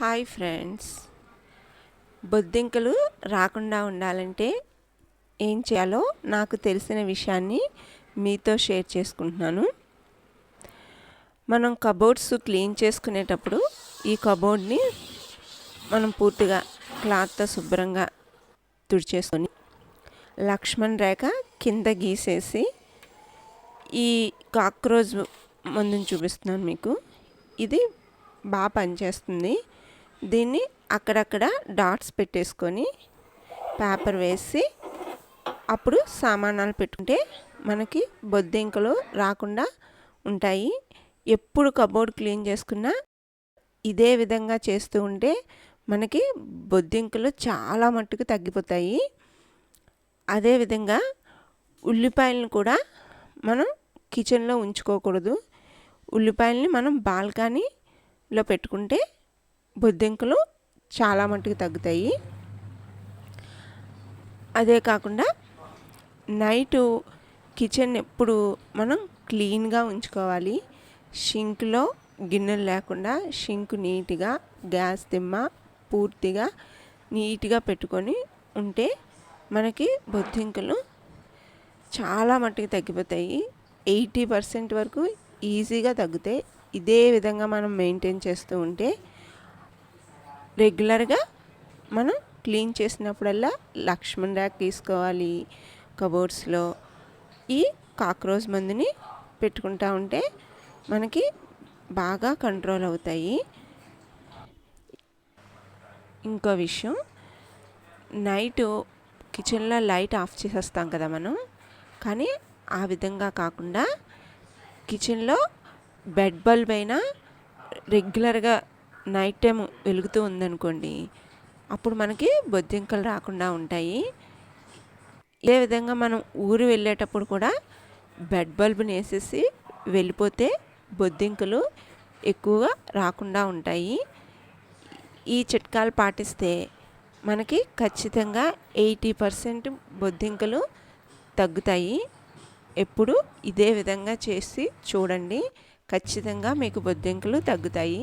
Hi friends. బొద్దింకలు రాకుండా ఉండాలంటే ఏం చేయాలో నాకు తెలిసిన విషయాన్ని మీతో షేర్ చేసుకుంటున్నాను. మనం కబోర్డ్స్ క్లీన్ చేసుకునేటప్పుడు ఈ కబోర్డ్ని మనం పూర్తిగా క్లాత్తో శుభ్రంగా తుడిచేసుకొని లక్ష్మణ్ రేఖ కింద గీసేసి ఈ కాక్రోజ్ మందుని చూపిస్తున్నాను మీకు. ఇది బాగా పనిచేస్తుంది. దీన్ని అక్కడక్కడ డాట్స్ పెట్టేసుకొని పేపర్ వేసి అప్పుడు సామానాలు పెట్టుకుంటే మనకి బొద్దింకలు రాకుండా ఉంటాయి. ఎప్పుడు కబోర్డ్ క్లీన్ చేసుకున్నా ఇదే విధంగా చేస్తూ ఉంటే మనకి బొద్దింకలు చాలా మట్టుకు తగ్గిపోతాయి. అదేవిధంగా ఉల్లిపాయలను కూడా మనం కిచెన్లో ఉంచుకోకూడదు. ఉల్లిపాయలని మనం బాల్కనీలో పెట్టుకుంటే బొద్దింకలు చాలా మట్టుకు తగ్గుతాయి. అదే కాకుండా నైటు కిచెన్ ఎప్పుడు మనం క్లీన్గా ఉంచుకోవాలి. షింక్లో గిన్నెలు లేకుండా షింక్ నీట్గా గ్యాస్ దిమ్మ పూర్తిగా నీట్గా పెట్టుకొని ఉంటే మనకి బొద్దింకలు చాలా మట్టుకు తగ్గిపోతాయి. ఎయిటీ పర్సెంట్ వరకు ఈజీగా తగ్గుతాయి. ఇదే విధంగా మనం మెయింటైన్ చేస్తూ ఉంటే రెగ్యులర్గా మనం క్లీన్ చేసినప్పుడల్లా లక్ష్మణ్ ర్యాక్ తీసుకోవాలి కబోర్డ్స్లో ఈ కాక్రోచ్ మందుని పెట్టుకుంటా ఉంటే మనకి బాగా కంట్రోల్ అవుతాయి. ఇంకో విషయం నైట్ కిచెన్లో లైట్ ఆఫ్ చేసేస్తాం కదా మనం కానీ ఆ విధంగా కాకుండా కిచెన్లో బెడ్ బల్బ్ అయినా రెగ్యులర్గా నైట్ టైం వెలుగుతూ ఉందనుకోండి అప్పుడు మనకి బొద్దింకలు రాకుండా ఉంటాయి. ఇదే విధంగా మనం ఊరు వెళ్ళేటప్పుడు కూడా బెడ్ బల్బ్ని వేసేసి వెళ్ళిపోతే బొద్దింకలు ఎక్కువగా రాకుండా ఉంటాయి. ఈ చిట్కాలు పాటిస్తే మనకి ఖచ్చితంగా ఎయిటీ పర్సెంట్ బొద్దింకలు తగ్గుతాయి. ఎప్పుడు ఇదే విధంగా చేసి చూడండి ఖచ్చితంగా మీకు బొద్దింకలు తగ్గుతాయి.